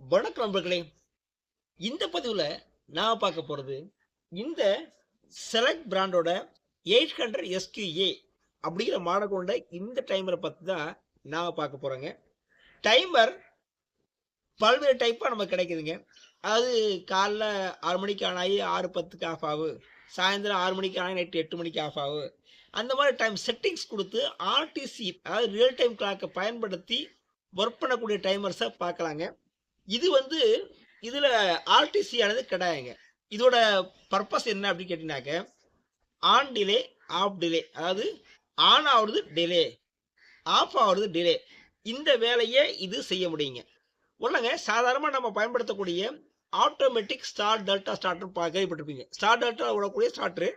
வணக்கம் நண்பர்களே. இந்த பதிவில் நான் பார்க்க போகிறது இந்த செலக்ட் பிராண்டோட எயிட் ஹண்ட்ரட் எஸ்கியூஏ அப்படிங்கிற மாடல் கொண்ட இந்த டைமரை பற்றி தான் நான் பார்க்க போகிறேங்க டைமர் பல்வேறு டைப்பாக நமக்கு கிடைக்குதுங்க. அது காலைல ஆறு மணிக்கு ஆன் ஆகி ஆறு பத்துக்கு ஆஃப் ஆகும் சாயந்தரம் ஆறு மணிக்கு ஆகி நைட்டு எட்டு மணிக்கு ஆஃப் ஆகும் அந்த மாதிரி டைம் செட்டிங்ஸ் கொடுத்து ஆர்டிசி அதாவது ரியல் டைம் கிளாக்கை பயன்படுத்தி ஒர்க் பண்ணக்கூடிய டைமர்ஸை பார்க்கலாங்க. இது வந்து இதில் ஆர்டிசி ஆனது கிடையாதுங்க. இதோட பர்பஸ் என்ன அப்படின்னு கேட்டீங்கன்னாக்க ஆன் டிலே ஆஃப் டிலே அதாவது ஆன் ஆகுறது டிலே ஆஃப் ஆகுறது டிலே இந்த வேலையை இது செய்ய முடியுங்க. ஒன்றுங்க சாதாரணமாக நம்ம பயன்படுத்தக்கூடிய ஆட்டோமேட்டிக் ஸ்டார் டெல்டா ஸ்டார்டர் கேள்விப்பட்டிருப்பீங்க. ஸ்டார் டெல்டா விடக்கூடிய ஸ்டார்டரு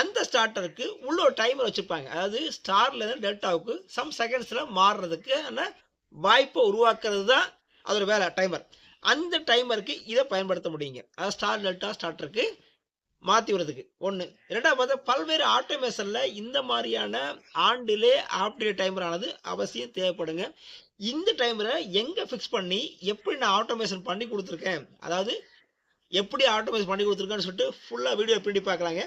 அந்த ஸ்டார்டருக்கு உள்ள ஒரு டைமர் வச்சுருப்பாங்க. அதாவது ஸ்டார்லேருந்து டெல்டாவுக்கு சம் செகண்ட்ஸில் மாறுறதுக்கு ஆனால் வாய்ப்பை உருவாக்குறது தான் அதோட வேலை டைமர் அந்த டைமருக்கு இதை பயன்படுத்த முடியுங்க. அதாவது ஸ்டார் டெல்டா ஸ்டார்டருக்கு மாற்றி விடுறதுக்கு. ஒன்று ரெண்டாவது பார்த்தா பல்வேறு ஆட்டோமேஷனில் இந்த மாதிரியான ஆண்டிலே ஆப்டேட் டைமர் ஆனது அவசியம் தேவைப்படுங்க. இந்த டைமரை எங்கே ஃபிக்ஸ் பண்ணி எப்படி நான் ஆட்டோமேஷன் பண்ணி கொடுத்துருக்கேன்? அதாவது எப்படி ஆட்டோமேஷன் பண்ணி கொடுத்துருக்கேன்னு சொல்லிட்டு ஃபுல்லாக வீடியோ பிடி பார்க்கலாங்க.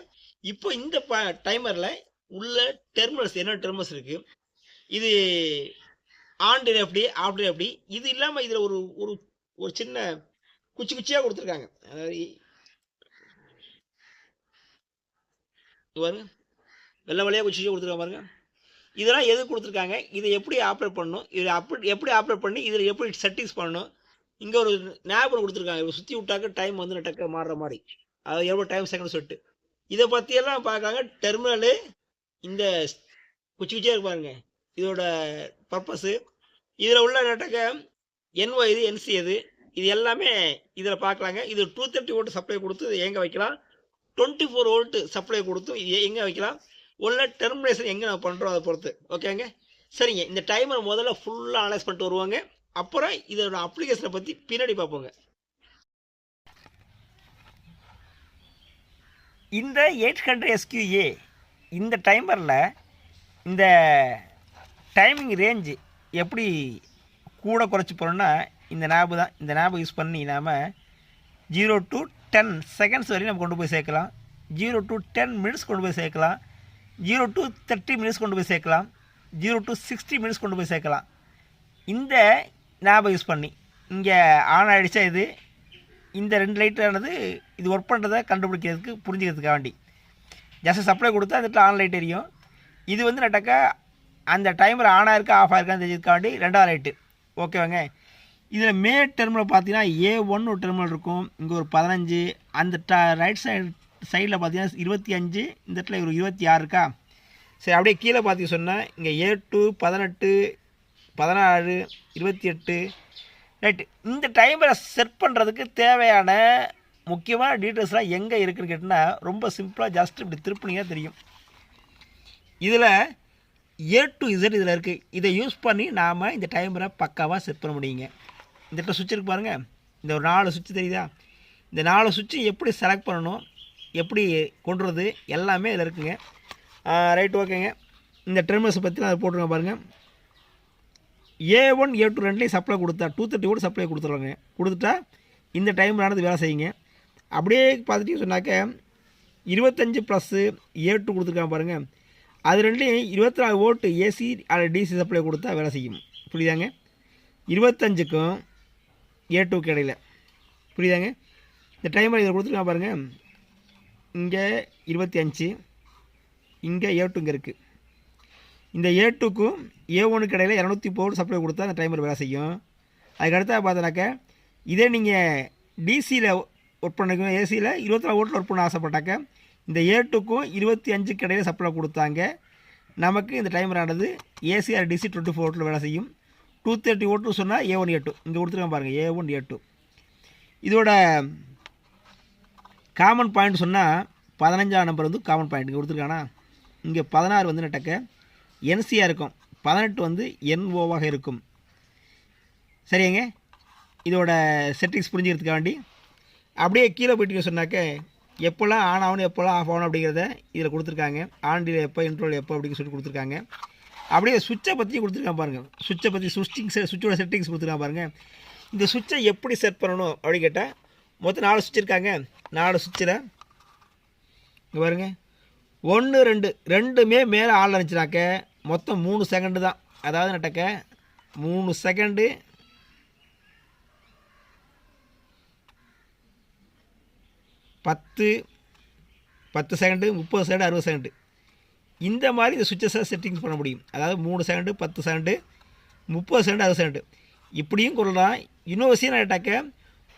இப்போ இந்த ப டைமரில் உள்ள டெர்மினல்ஸ் என்ன டெர்மினல்ஸ் இருக்குது இது ஆன் எப்படி ஆஃப் எப்படி. இது இல்லாமல் இதில் ஒரு ஒரு ஒரு சின்ன குச்சி குச்சியாக கொடுத்துருக்காங்க. அதாவது இது பாருங்க. வெள்ளை வழியாக குச்சியாக கொடுத்துருக்காங்க பாருங்க. இதெல்லாம் எது கொடுத்துருக்காங்க? இதை எப்படி ஆப்ரேட் பண்ணணும்? இதை அப்படி எப்படி ஆப்ரேட் பண்ணி இதில் எப்படி செட்டிங்ஸ் பண்ணணும்? இங்கே ஒரு ஞாபகம் கொடுத்துருக்காங்க. இதை சுற்றி விட்டாக்க டைம் வந்து டக்கு மாறுற மாதிரி. அதாவது எவ்வளோ டைம் செகண்ட் சொல்லிட்டு. இதை பற்றியெல்லாம் பார்க்காங்க. டெர்மினலு இந்த குச்சி குச்சியாக இருப்பாருங்க இதோட பர்பஸு இதில் உள்ள நட்டக்க என்ஓ இது என்சி எது இது எல்லாமே இதில் பார்க்கலாங்க இது டூ தேர்ட்டி வோல்ட் சப்ளை கொடுத்து இதை எங்கே வைக்கலாம்? டுவெண்ட்டி ஃபோர் வோல்ட்டு சப்ளை கொடுத்து இது எங்கே வைக்கலாம்? உள்ள டெர்மினேஷன் எங்கே நம்ம பண்ணுறோம் அதை பொறுத்து. ஓகேங்க சரிங்க. இந்த டைமர் முதல்ல ஃபுல்லாக அனலைஸ் பண்ணிட்டு வருவாங்க. அப்புறம் இதோட அப்ளிகேஷனை பற்றி பின்னாடி பார்ப்போங்க. இந்த எயிட் ஹண்ட்ரட் எஸ்கியூஏ இந்த டைமரில் இந்த டைமிங் ரேஞ்சு எப்படி கூட குறைச்சி போகிறோன்னா இந்த நேபு தான். இந்த ஞாபகம் யூஸ் பண்ணி நாம் ஜீரோ டு டென் செகண்ட்ஸ் வரையும் நம்ம கொண்டு போய் சேர்க்கலாம். ஜீரோ டு டென் மினிட்ஸ் கொண்டு போய் சேர்க்கலாம். ஜீரோ டு தேர்ட்டி மினிட்ஸ் கொண்டு போய் சேர்க்கலாம். ஜீரோ டு சிக்ஸ்டி மினிட்ஸ் கொண்டு போய் சேர்க்கலாம். இந்த ஞாபகம் யூஸ் பண்ணி இங்கே ஆன் ஆகிடுச்சா இது? இந்த ரெண்டு லைட்டானது இது ஒர்க் பண்ணுறதை கண்டுபிடிக்கிறதுக்கு புரிஞ்சுக்கிறதுக்காண்டி ஜஸ்ட் சப்ளை கொடுத்தா அந்த ஆன் லைட் எரியும். இது வந்து நட்டாக்கா அந்த டைமர் ஆன் ஆயிருக்கா ஆஃப் ஆயிருக்கான்னு தெரிஞ்சதுக்காண்டி ரெண்டாவது லைட்டு ஓகேவாங்க இதில் மே டெர்மினல் பார்த்தீங்கன்னா ஏ ஒன் ஒரு டெர்மினல் இருக்கும். இங்கே ஒரு பதினஞ்சு. அந்த ட ரைட் சைடு சைடில் பார்த்தீங்கன்னா இருபத்தி அஞ்சு. இந்த இடத்துல ஒரு இருபத்தி ஆறு இருக்கா? சரி அப்படியே கீழே பார்த்தீங்க சொன்னால் இங்கே ஏ டூ பதினெட்டு பதினாறு இருபத்தி எட்டு. ரைட் இந்த டைமரை செட் பண்ணுறதுக்கு தேவையான முக்கியமான டீட்டெயில்ஸ்லாம் எங்கே இருக்குன்னு கேட்டிங்கன்னா ரொம்ப சிம்பிளாக ஜஸ்ட் இப்படி திருப்பினீங்கன்னா தெரியும். இதில் ஏ டு இசட் இதில் இருக்குது இதை யூஸ் பண்ணி நாம் இந்த டைமரை பக்காவாக செட் பண்ண முடியுங்க. இந்த இடத்துல சுவிட்ச் இருக்கு பாருங்கள் இந்த ஒரு நாலு சுவிட்ச் தெரியுதா? இந்த நாலு சுவிட்சு எப்படி செலக்ட் பண்ணணும்? எப்படி கொண்டு வரது எல்லாமே இதில் இருக்குங்க. ரைட் ஓகேங்க இந்த டெர்மினல்ஸை பற்றி நான் அதை போட்டுருங்க பாருங்கள் ஏ ஒன் ஏ டூ ரெண்டுலேயும் சப்ளை கொடுத்தா டூ தேர்ட்டி கூட சப்ளை கொடுத்துருவாங்க. கொடுத்துட்டா இந்த டைம்லானது வேலை செய்யுங்க. அப்படியே பார்த்துட்டு சொன்னாக்க இருபத்தஞ்சி ப்ளஸ்ஸு ஏ டூ கொடுத்துருக்காங்க பாருங்கள் அது ரெண்டுலேயும் இருபத்தி நாலு ஓட்டு ஏசி அல்லது டிசி சப்ளை கொடுத்தா வேலை செய்யும். புரியுதாங்க? இருபத்தஞ்சுக்கும் ஏ டூக்கு இடையில. புரியுதாங்க? இந்த டைமர் இதை கொடுத்துருக்கா பாருங்கள் இங்கே இருபத்தி அஞ்சு இங்கே ஏ டூ இங்கே இருக்குது இந்த ஏ டூக்கும் ஏ ஒனுக்கு இடையில இரநூத்தி போட்டு சப்ளை கொடுத்தா அந்த டைமர் வேலை செய்யும். அதுக்கடுத்தா பார்த்தோன்னாக்க இதே நீங்கள் டிசியில் ஒர்க் பண்ணிக்கணும். ஏசியில் இருபத்தி நாலு ஓட்டில் ஒர்க் பண்ண ஆசைப்பட்டாக்க இந்த ஏ டுக்கும் இருபத்தி அஞ்சுக்கு இடையில சப்ளை கொடுத்தாங்க. நமக்கு இந்த டைமர் ஆனது டிசி டுவெண்ட்டி ஃபோர் ஓட்டில் வேலை செய்யும். டூ தேர்ட்டி ஓட்டு சொன்னால் ஏ ஒன் ஏ டூ இங்கே கொடுத்துருக்கேன் பாருங்கள் ஏ ஒன் ஏ டூ இதோட காமன் பாயிண்ட் சொன்னால் பதினஞ்சாம் நம்பர் வந்து காமன் பாயிண்ட் இங்கே கொடுத்துருக்கானா? இங்கே பதினாறு வந்து நட்டக்க. என்சியாக இருக்கும். பதினெட்டு வந்து என்ஓவாக இருக்கும். சரிங்க? இதோட செட்டிங்ஸ் புரிஞ்சுக்கிறதுக்காண்டி. அப்படியே கீழே போயிட்டீங்க சொன்னாக்க எப்போல்லாம் ஆன் ஆகணும் எப்போல்லாம் ஆஃப் ஆகணும் அப்படிங்கிறத இதில் கொடுத்துருக்காங்க. ஆன் டிலே எப்போ இன்ட்ரோல் எப்போ அப்படின்னு சொல்லி கொடுத்துருக்காங்க. அப்படியே சுவிட்சை பற்றி கொடுத்துருக்காங்க பாருங்கள் சுவிட்சை பற்றி சுவிட்சிங் சுவிட்சோட செட்டிங்ஸ் கொடுத்துருக்காங்க பாருங்கள் இந்த சுவிட்சை எப்படி செட் பண்ணணும் அப்படின்னு கேட்டால் மொத்தம் நாலு சுவிட்ச் இருக்காங்க. நாலு சுவிட்சில் இங்கே பாருங்க. ஒன்று ரெண்டு ரெண்டுமே மேலே ஆள் இருந்துச்சுனாக்க மொத்தம் மூணு செகண்டு தான். அதாவது நட்டக்க மூணு செகண்டு பத்து பத்து செகண்டு முப்பது செகண்டு அறுபது செகண்டு இந்த மாதிரி இந்த சுவிட்சஸை செட்டிங்ஸ் பண்ண முடியும். அதாவது மூணு செகண்டு பத்து செகண்டு முப்பது செகண்டு அறுபது செகண்டு இப்படியும் கொள்ளலாம். இன்னொரு விஷயம் நான் கேட்டாக்க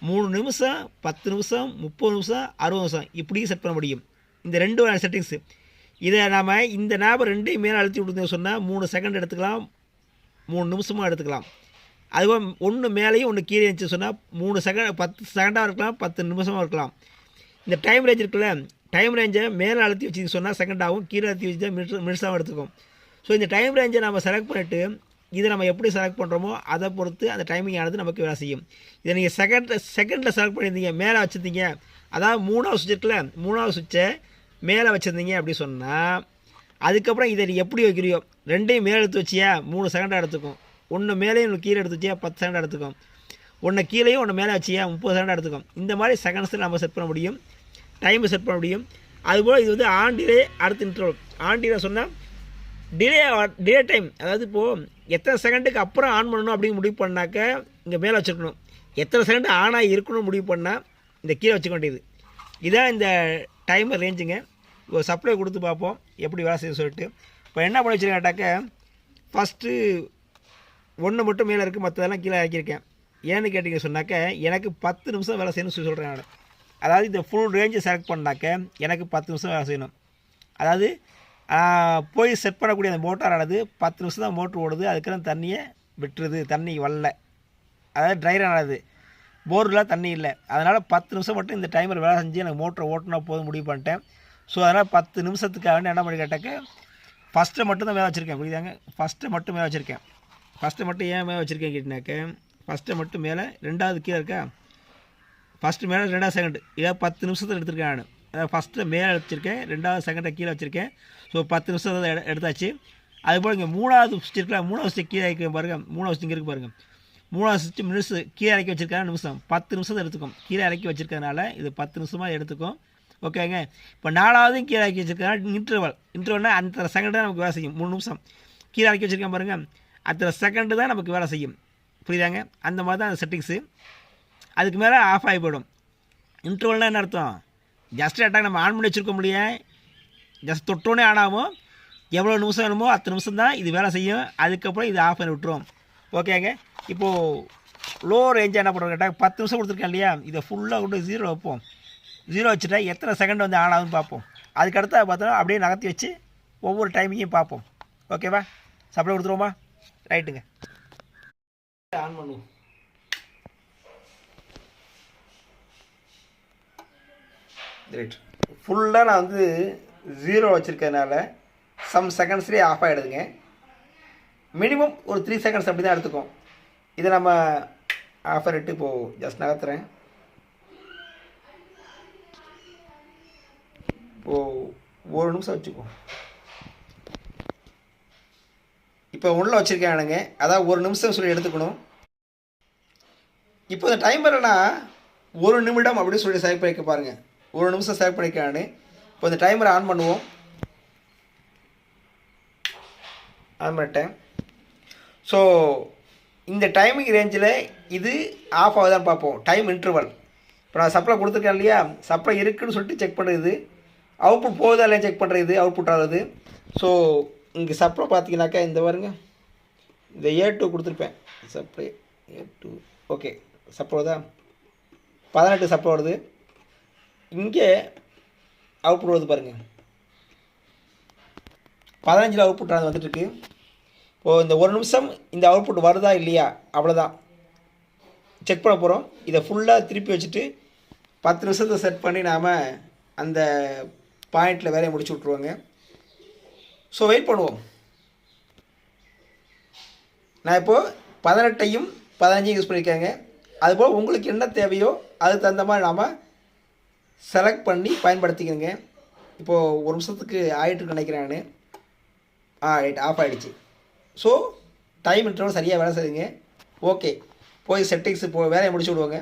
மூணு நிமிஷம் பத்து நிமிஷம் முப்பது நிமிஷம் அறுபது நிமிஷம். இப்படியும் செட் பண்ண முடியும். இந்த ரெண்டு செட்டிங்ஸு இதை நாம் இந்த ஞாபகம் ரெண்டையும் மேலே அழுத்தி விட்டுன்னு சொன்னால் மூணு செகண்ட் எடுத்துக்கலாம் மூணு நிமிஷமும் எடுத்துக்கலாம். அதுவும் ஒன்று மேலேயும் ஒன்று கீழே இருந்துச்சு சொன்னால் மூணு செகண்ட் பத்து செகண்டாக இருக்கலாம் பத்து நிமிஷமாக இருக்கலாம். இந்த டைம் ரேஞ்ச் இருக்குல்ல டைம் ரேஞ்சை மேலே அழுத்தி வச்சு சொன்னால் செகண்ட் ஆகும் கீழே அழுத்தி வச்சு மினிட்ஸ் மினிட்ஸாகவும் எடுத்துக்கும். ஸோ இந்த டைம் ரேஞ்சை நம்ம செலக்ட் பண்ணிவிட்டு இதை நம்ம எப்படி செலக்ட் பண்ணுறோமோ அதை பொறுத்து அந்த டைமிங் ஆனது நமக்கு வேலை செய்யும். இதை நீங்கள் செகண்ட் செகண்டில் செலக்ட் பண்ணியிருந்தீங்க மேலே வச்சுருந்தீங்க அதாவது மூணாவது சுவிட்ச் இருக்குல்ல மூணாவது சுவிட்சை மேலே வச்சுருந்தீங்க அப்படி சொன்னால் அதுக்கப்புறம் இதை நீ எப்படி வைக்கிறியோ ரெண்டையும் மேலே எடுத்து வச்சியா மூணு செகண்டாக எடுத்துக்கும். ஒன்று மேலேயும் ஒன்று கீழே எடுத்து வச்சியா பத்து செகண்டாக எடுத்துக்கும். ஒன்று கீழேயும் ஒன்று மேலே வச்சியா முப்பது செகண்டாக எடுத்துக்கும். இந்த மாதிரி செகண்ட்ஸில் நம்ம செட் பண்ண முடியும். டைம் செட் பண்ண முடியும். அதுபோல் இது வந்து ஆன் டிலே அடுத்து இன்ட்ரோல் ஆன் டிலே சொன்னால் டிலே டிலே டைம் அதாவது இப்போது எத்தனை செகண்டுக்கு அப்புறம் ஆன் பண்ணணும் அப்படின்னு முடிவு பண்ணாக்க இங்கே மேலே வச்சுருக்கணும். எத்தனை செகண்ட் ஆனாக இருக்கணும்னு முடிவு பண்ணால் இந்த கீழே வச்சுக்க வேண்டியது. இதான் இந்த டைமர் ரேஞ்சுங்க ஒரு சப்ளை கொடுத்து பார்ப்போம் எப்படி வேலை செய்ய சொல்லிட்டு. இப்போ என்ன பண்ணி வச்சுருக்கேன்ட்டாக்க ஃபஸ்ட்டு ஒன்று மட்டும் மேலே இருக்குது மற்றதெல்லாம் கீழே இறக்கியிருக்கேன். ஏன்னு கேட்டிங்க சொன்னாக்க எனக்கு பத்து நிமிஷம் வேலை செய்யணும்னு சொல்லி சொல்கிறேன் நான். அதாவது இந்த ஃபுல் ரேஞ்சை செலக்ட் பண்ணாக்க எனக்கு பத்து நிமிஷம் வேலை செய்யணும். அதாவது போய் செட் பண்ணக்கூடிய அந்த மோட்டாரானது பத்து நிமிஷம் தான் மோட்ரு ஓடுது அதுக்கெல்லாம் தண்ணியை விட்டுருது தண்ணி வரல. அதாவது ட்ரைர் ஆனது. போரில் தண்ணி இல்லை. அதனால் பத்து நிமிஷம் மட்டும் இந்த டைமர் வேலை செஞ்சு எனக்கு மோட்டரை ஓட்டினா போதும் முடிவு பண்ணிட்டேன். ஸோ அதனால் பத்து நிமிஷத்துக்காக என்ன பண்ணி கேட்டாக்க ஃபஸ்ட்டை மட்டும் தான் மேலே வச்சுருக்கேன். புரியுதாங்க? ஃபஸ்ட்டை மட்டும் மேலே வச்சுருக்கேன். ஃபஸ்ட்டை மட்டும் ஏன் மேலே வச்சுருக்கேன் கேட்டினாக்க ஃபஸ்ட்டை மட்டும் மேலே ரெண்டாவது கீழே இருக்கா? ஃபஸ்ட்டு மேலே ரெண்டாவது செகண்ட் இதை பத்து நிமிஷத்தில் எடுத்திருக்கேன் நான். அதாவது ஃபஸ்ட்டு மேலே வச்சுருக்கேன் ரெண்டாவது செகண்டை கீழே வச்சுருக்கேன். ஸோ பத்து நிமிஷம் எடு எடுத்தாச்சு. அதுபோல் இங்கே மூணாவது சுவிட்ச் இருக்கலாம் மூணாவது சுவிட்ச் கீழே வைக்க பாருங்கள் மூணாவது சுவிட்ச் இங்கே இருக்கு பாருங்கள் மூணாவது சுவிட்ச் நிமிஷம் கீழே இறக்கி வச்சிருக்காங்க நிமிஷம். பத்து நிமிஷத்தை எடுத்துக்கும். கீழே இறக்கி வச்சுருக்கறனால இது பத்து நிமிஷமாக எடுத்துக்கும். ஓகேங்க இப்போ நாலாவதும் கீழே இறக்கி வச்சுருக்காங்க இன்டர்வல் இன்டர்வல்னால் அந்த செகண்டு தான் நமக்கு வேலை செய்யும். மூணு நிமிஷம். கீழே இறக்கி வச்சுருக்கேன் பாருங்கள் அத்தனை செகண்டு தான் நமக்கு வேலை செய்யும். புரியுதாங்க? அந்த மாதிரி தான் அந்த செட்டிங்ஸு அதுக்கு மேலே ஆஃப் ஆகி போயிடும் இன்டர்வல்னால் என்ன அர்த்தம்? ஜஸ்ட் அட்டாக் நம்ம ஆன் பண்ணி வச்சுருக்க முடியும் ஜஸ்ட் தொட்டோன்னே ஆன் ஆகும். எவ்வளோ நிமிஷம் வேணுமோ அத்தனை நிமிஷம் தான் இது வேலை செய்யும். அதுக்கப்புறம் இது ஆஃப் பண்ணி விட்டுரும். ஓகேங்க இப்போது லோ ரேஞ்சாக என்ன பண்ணுறோம் கேட்டால் பத்து நிமிஷம் கொடுத்துருக்கேன் இல்லையா? இதை ஃபுல்லாக கொண்டு ஜீரோ வைப்போம். ஜீரோ வச்சுட்டா எத்தனை செகண்ட் வந்து ஆன் ஆகுதுன்னு பார்ப்போம். அதுக்கடுத்து பார்த்தோன்னா அப்படியே நகர்த்தி வச்சு ஒவ்வொரு டைமிங்கையும் பார்ப்போம். ஓகேவா சப்ளை கொடுத்துருவோமா? ரைட்டுங்க ஆன் பண்ணுவோம். ரைட் ஃபுல்லாக நான் வந்து ஜீரோ வச்சுருக்கனால சம் செகண்ட்ஸ்லேயே ஆஃப் ஆகிடுதுங்க மினிமம் ஒரு த்ரீ செகண்ட்ஸ் அப்படி தான் எடுத்துக்கும். இதை நம்ம ஆஃப் இட்டு இப்போது ஜஸ்ட் நகர்த்துறேன். இப்போது ஒரு நிமிஷம் வச்சுக்கோ இப்போ உள்ள வச்சுருக்கேனுங்க. அதான் ஒரு நிமிஷம் சொல்லி எடுத்துக்கணும். இப்போ இந்த டைமரை ஒரு நிமிடம் அப்படின்னு சொல்லி செலக்ட் பண்ணிக்க பாருங்கள் ஒரு நிமிஷம் செலக்ட் நான். இப்போ இந்த டைமரை ஆன் பண்ணுவோம். ஆன் பண்ணிட்டேன். ஸோ இந்த டைமிங் ரேஞ்சில் இது ஆஃப் ஆகுதான்னு பார்ப்போம். டைம் இன்டர்வல் இப்போ நான் சப்ளை கொடுத்துருக்கேன் இல்லையா? சப்ளை இருக்குதுன்னு சொல்லிட்டு செக் பண்ணுறது அவுட்புட் போகுதா இல்லையா செக் பண்ணுறது அவுட்புட் ஆகுது. ஸோ இங்கே சப்ளை பார்த்தீங்கன்னாக்கா இந்த பாருங்க. இந்த ஏ டூ கொடுத்துருப்பேன். Supply A two okay supply தான் பதினெட்டு சப்ளை வருது. இங்கே அவுட்புட் வருது பாருங்கள் பதினஞ்சில் அவுட்புட் அது வந்துட்டுருக்கு. இப்போது இந்த ஒரு நிமிஷம் இந்த அவுட்புட் வருதா இல்லையா? அவ்வளோதான் செக் பண்ண போகிறோம் இதை ஃபுல்லாக திருப்பி வச்சுட்டு பத்து நிமிஷத்தை செட் பண்ணி நாம் அந்த பாயிண்டில் வேலையை முடிச்சு விட்ருவோங்க ஸோ வெயிட் பண்ணுவோம். நான் இப்போது பதினெட்டையும் பதினஞ்சையும் யூஸ் பண்ணியிருக்கேங்க. அதுபோல் உங்களுக்கு என்ன தேவையோ அதுக்கு தகுந்த மாதிரி நாம் செலக்ட் பண்ணி பயன்படுத்திக்கணுங்க. இப்போது ஒரு நிமிஷத்துக்கு ஆகிட்டு நினைக்கிறேன் நான். ஆ ரைட் ஆஃப் ஆகிடுச்சு ஸோ டைம் இன்டர்வல் சரியாக வேலை செய்யுங்க ஓகே போய் செட்டிங்ஸ் போ வேலையை முடிச்சு விடுவோங்க.